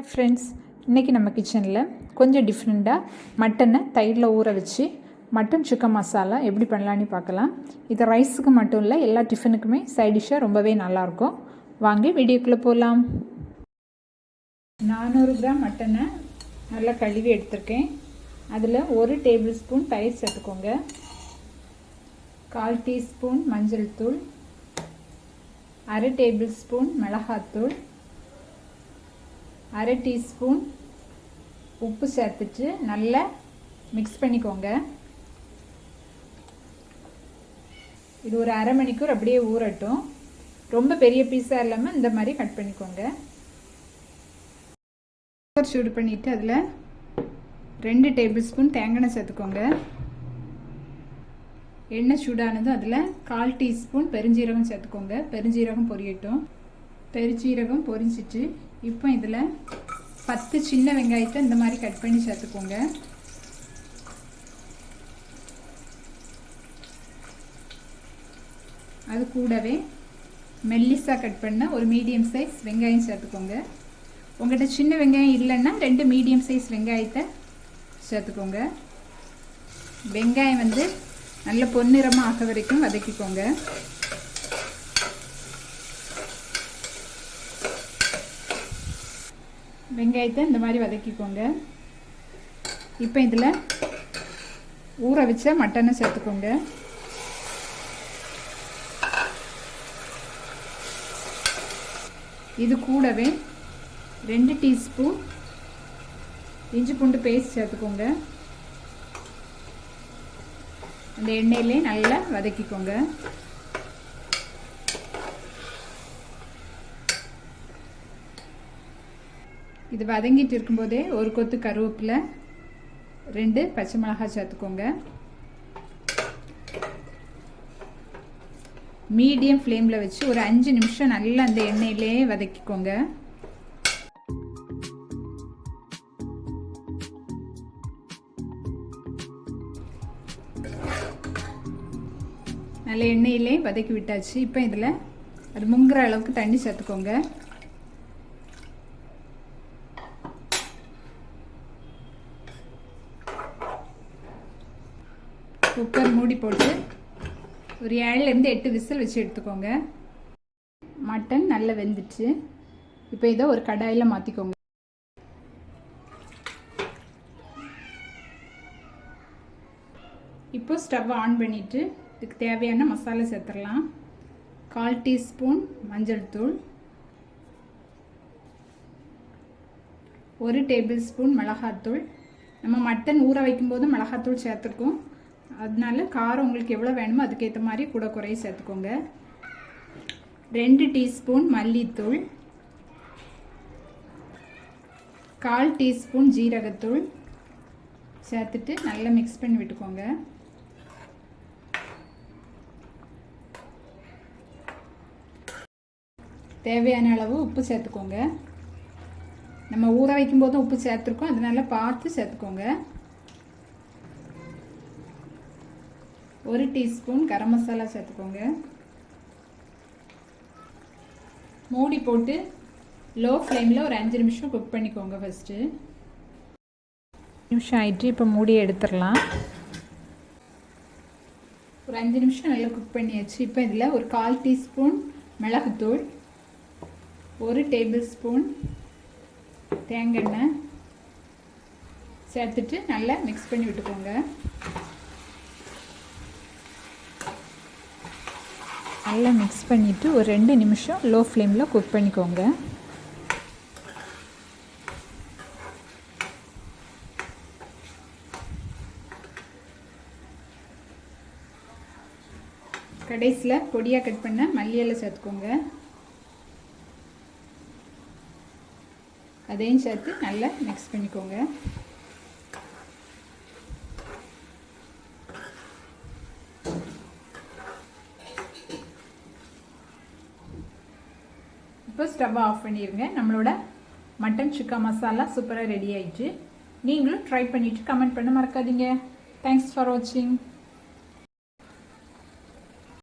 Hi friends இன்றைக்கி நம்ம கிச்சனில் கொஞ்சம் டிஃப்ரெண்ட்டாக மட்டனை தயிரில் ஊற வச்சு மட்டன் சுக்கா மசாலா எப்படி பண்ணலான்னு பார்க்கலாம். இது ரைஸுக்கு மட்டும் இல்லை எல்லா டிஃபனுக்குமே சைட் டிஷ்ஷாக ரொம்பவே நல்லாயிருக்கும் வாங்கி வீடியோக்குள்ளே போகலாம் நானூறு கிராம் மட்டனை நல்லா கழுவி எடுத்திருக்கேன். அதில் ஒரு டேபிள் ஸ்பூன் தயிர் சேர்த்துக்கோங்க. கால் டீஸ்பூன் மஞ்சள் தூள். அரை டேபிள் ஸ்பூன் மிளகாத்தூள். அரை டீஸ்பூன் உப்பு சேர்த்துட்டு நல்லா மிக்ஸ் பண்ணிக்கோங்க. இது ஒரு அரை மணிக்கூர் அப்படியே ஊறட்டும். ரொம்ப பெரிய பீஸாக இல்லாமல் இந்த மாதிரி கட் பண்ணிக்கோங்க. குக்கர் சூடு பண்ணிவிட்டு அதில் ரெண்டு டேபிள் ஸ்பூன் தேங்காய் சேர்த்துக்கோங்க. எண்ணெய் சூடானதும் அதில் கால் டீஸ்பூன் பெருஞ்சீரகம் சேர்த்துக்கோங்க. பெருஞ்சீரகம் பொரியட்டும். பெருஞ்சீரகம் பொரிஞ்சிட்டு இப்போ இதில் பத்து சின்ன வெங்காயத்தை இந்த மாதிரி கட் பண்ணி சேர்த்துக்கோங்க. அது கூடவே மெல்லிஸாக கட் பண்ண ஒரு மீடியம் சைஸ் வெங்காயம் சேர்த்துக்கோங்க. உங்கள்கிட்ட சின்ன வெங்காயம் இல்லைன்னா ரெண்டு மீடியம் சைஸ் வெங்காயத்தை சேர்த்துக்கோங்க. வெங்காயம் வந்து நல்ல பொன்னிறமாக ஆக வரைக்கும் வதக்கிக்கோங்க. வெங்காயத்தை இந்த மாதிரி வதக்கிக்கோங்க. இப்போ இதில் ஊற வச்ச மட்டனை சேர்த்துக்கோங்க. இது கூடவே ரெண்டு டீஸ்பூன் இஞ்சி பூண்டு பேஸ்ட் சேர்த்துக்கோங்க. அந்த எண்ணெயிலே நல்லா வதக்கிக்கோங்க. இது வதங்கிட்டு இருக்கும்போதே ஒரு கொத்து கருவேப்பிலை ரெண்டு பச்சை மிளகாய் சேர்த்துக்கோங்க. மீடியம் ஃப்ளேமில் வச்சு ஒரு அஞ்சு நிமிஷம் நல்லா அந்த எண்ணெயிலே வதக்கிக்கோங்க. நல்ல எண்ணெயிலே வதக்கி விட்டாச்சு. இப்போ இதில் அது முங்குற அளவுக்கு தண்ணி சேர்த்துக்கோங்க. குக்கர் மூடி போட்டு ஒரு ஏழுலேருந்து எட்டு விசில் வச்சு எடுத்துக்கோங்க. மட்டன் நல்லா வெந்துச்சு இப்போ இதை ஒரு கடாயில் மாற்றிக்கோங்க இப்போ ஸ்டவ் ஆன் பண்ணிவிட்டு இதுக்கு தேவையான மசாலா சேர்த்துடலாம். கால் டீஸ்பூன் மஞ்சள் தூள். ஒரு டேபிள் ஸ்பூன் மிளகாத்தூள். நம்ம மட்டன் ஊற வைக்கும்போது மிளகாத்தூள் சேர்த்துருக்கோம். அதனால காரம் உங்களுக்கு எவ்வளோ வேணுமோ அதுக்கேற்ற மாதிரி கூட குறைய சேர்த்துக்கோங்க. ரெண்டு டீஸ்பூன் மல்லித்தூள். கால் டீஸ்பூன் ஜீரகத்தூள். சேர்த்துட்டு நல்லா மிக்ஸ் பண்ணி விட்டுக்கோங்க. தேவையான அளவு உப்பு சேர்த்துக்கோங்க. நம்ம ஊற வைக்கும்போதும் உப்பு சேர்த்துருக்கோம். அதனால பார்த்து சேர்த்துக்கோங்க. ஒரு டீஸ்பூன் கரம் மசாலா சேர்த்துக்கோங்க. மூடி போட்டு லோ ஃப்ளேமில் ஒரு அஞ்சு நிமிஷம் குக் பண்ணிக்கோங்க ஃபஸ்ட்டு நிமிஷம் ஆயிட்டு இப்போ மூடி எடுத்துடலாம். ஒரு அஞ்சு நிமிஷம் நல்லா குக் பண்ணியாச்சு. இப்போ இதில் ஒரு கால் டீஸ்பூன் மிளகுத்தூள் ஒரு டேபிள் ஸ்பூன் தேங்காய் சேர்த்துட்டு நல்லா மிக்ஸ் பண்ணி விட்டுக்கோங்க. நல்லா மிக்ஸ் பண்ணிவிட்டு ஒரு ரெண்டு நிமிஷம் லோ ஃப்ளேமில் குக் பண்ணிக்கோங்க. கடைசியில் பொடியாக கட் பண்ண மல்லியலை சேர்த்துக்கோங்க. அதையும் சேர்த்து நல்லா மிக்ஸ் பண்ணிக்கோங்க. இப்போ ஸ்டவ்வை ஆஃப் பண்ணிடுங்க நம்மளோட மட்டன் சுக்கா மசாலா சூப்பராக ரெடி ஆயிடுச்சு நீங்களும் ட்ரை பண்ணிவிட்டு கமெண்ட் பண்ண மறக்காதீங்க. தேங்க்ஸ் ஃபார் வாட்சிங்